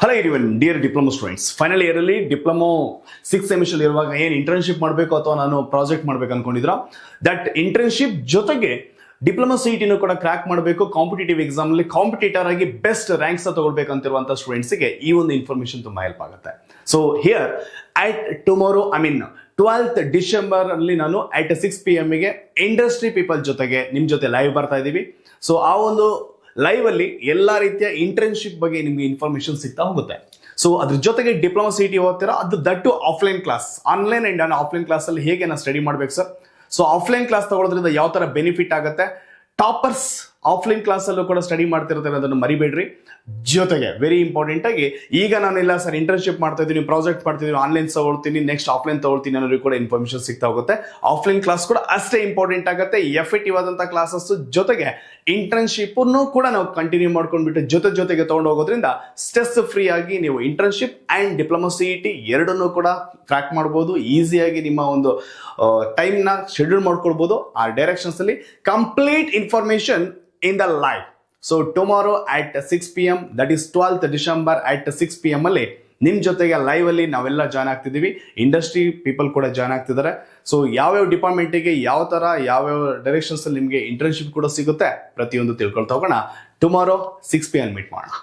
Hello everyone dear diploma students final ಇಯರಲ್ಲಿ diploma six semester ಇರುವಾಗ ಏನು internship ಮಾಡಬೇಕು ಅಥವಾ ನಾನು ಪ್ರಾಜೆಕ್ಟ್ ಮಾಡ್ಬೇಕು ಅನ್ಕೊಂಡಿದ್ರ ದಟ್ ಇಂಟರ್ನ್ಶಿಪ್ ಜೊತೆಗೆ ಡಿಪ್ಲೊಮಾ ಸಿ ಟಿನೂ ಕೂಡ ಕ್ರ್ಯಾಕ್ ಮಾಡಬೇಕು. ಕಾಂಪಿಟೇಟಿವ್ ಎಕ್ಸಾಮ್ ಅಲ್ಲಿ ಕಾಂಪಿಟೇಟರ್ ಆಗಿ ಬೆಸ್ಟ್ ರ್ಯಾಂಕ್ಸ್ ತಗೊಳ್ಬೇಕಂತಿರುವಂತ ಸ್ಟೂಡೆಂಟ್ಸ್ಗೆ ಈ ಒಂದು ಇನ್ಫಾರ್ಮೇಷನ್ ತುಂಬಾ ಹೆಲ್ಪ್ ಆಗುತ್ತೆ. So here I tomorrow I mean twelfth December ಅಲ್ಲಿ ನಾನು ಅಟ್ ಸಿಕ್ಸ್ ಪಿ ಗೆ ಇಂಡಸ್ಟ್ರಿ ಪೀಪಲ್ ಜೊತೆಗೆ ನಿಮ್ಮ ಜೊತೆ ಲೈವ್ ಬರ್ತಾ ಇದ್ದೀವಿ. ಸೊ ಆ ಒಂದು ಲೈವ್ ಅಲ್ಲಿ ಎಲ್ಲಾ ರೀತಿಯ ಇಂಟರ್ನ್ಶಿಪ್ ಬಗ್ಗೆ ನಿಮಗೆ ಇನ್ಫಾರ್ಮೇಶನ್ ಸಿಗ್ತಾ ಹೋಗುತ್ತೆ. ಸೊ ಅದ್ರ ಜೊತೆಗೆ ಡಿಪ್ಲೊಮಾ ಸಿ ಟಿ ಓದ್ತೀರಾ? ಅದು that offline class online and offline class ಅಲ್ಲಿ ಹೇಗೆ ನಾನು ಸ್ಟಡಿ ಮಾಡ್ಬೇಕು ಸರ್ ಸೊ ಆಫ್ಲೈನ್ ಕ್ಲಾಸ್ ತಗೊಳ್ಳೋದ್ರಿಂದ ಯಾವ ತರ ಬೆನಿಫಿಟ್ ಆಗುತ್ತೆ? ಟಾಪರ್ಸ್ ಆಫ್ಲೈನ್ ಕ್ಲಾಸಲ್ಲೂ ಕೂಡ ಸ್ಟಡಿ ಮಾಡ್ತಿರ್ತಾರೆ ಅದನ್ನು ಮರಿಬೇಡ್ರಿ. ಜೊತೆಗೆ ವೆರಿ ಇಂಪಾರ್ಟೆಂಟ್ ಆಗಿ ಈಗ ನಾನೆಲ್ಲ ಸರ್ ಇಂಟರ್ನ್ಶಿಪ್ ಮಾಡ್ತಾ ಇದ್ದೀನಿ ಪ್ರಾಜೆಕ್ಟ್ ಮಾಡ್ತಿದ್ದೀನಿ ಆನ್ಲೈನ್ ತಗೊಳ್ತೀನಿ ನೆಕ್ಸ್ಟ್ ಆಫ್ಲೈನ್ ತಗೊಳ್ತೀನಿ ಅನ್ನೋರಿಗೆ ಕೂಡ ಇನ್ಫಾರ್ಮೇಶನ್ ಸಿಗ್ತಾ ಹೋಗುತ್ತೆ. ಆಫ್ಲೈನ್ ಕ್ಲಾಸ್ ಕೂಡ ಅಷ್ಟೇ ಇಂಪಾರ್ಟೆಂಟ್ ಆಗುತ್ತೆ. ಎಫೆಕ್ಟಿವ್ ಆದಂಥ ಕ್ಲಾಸಸ್ ಜೊತೆಗೆ ಇಂಟರ್ನ್ಶಿಪ್ ಕೂಡ ನಾವು ಕಂಟಿನ್ಯೂ ಮಾಡ್ಕೊಂಡ್ಬಿಟ್ಟು ಜೊತೆ ಜೊತೆಗೆ ತಗೊಂಡು ಹೋಗೋದ್ರಿಂದ ಸ್ಟ್ರೆಸ್ ಫ್ರೀ ಆಗಿ ನೀವು internship and diploma C T ಎರಡನ್ನೂ ಕೂಡ ಕ್ರ್ಯಾಕ್ ಮಾಡ್ಬೋದು. ಈಸಿಯಾಗಿ ನಿಮ್ಮ ಒಂದು ಟೈಮ್ನ ಶೆಡ್ಯೂಲ್ ಮಾಡ್ಕೊಳ್ಬೋದು. ಆ ಡೈರೆಕ್ಷನ್ಸಲ್ಲಿ complete information in the live so tomorrow at six P M that is twelfth December at six P M ಅಲ್ಲಿ ನಿಮ್ ಜೊತೆಗೆ ಲೈವ್ ಅಲ್ಲಿ ನಾವೆಲ್ಲ ಜಾಯ್ನ್ ಆಗ್ತಿದ್ದೀವಿ. ಇಂಡಸ್ಟ್ರಿ ಪೀಪಲ್ ಕೂಡ ಜಾಯ್ನ್ ಆಗ್ತಿದ್ದಾರೆ. ಸೊ ಯಾವ್ಯಾವ ಡಿಪಾರ್ಟ್ಮೆಂಟಿಗೆ ಯಾವ ತರ, ಯಾವ್ಯಾವ ಡೈರೆಕ್ಷನ್ಸ್ ನಿಮಗೆ ಇಂಟರ್ನ್ಶಿಪ್ ಕೂಡ ಸಿಗುತ್ತೆ ಪ್ರತಿಯೊಂದು ತಿಳ್ಕೊಳ್ತಾ ಹೋಗೋಣ. Tomorrow six P M meet ಮಾಡೋಣ.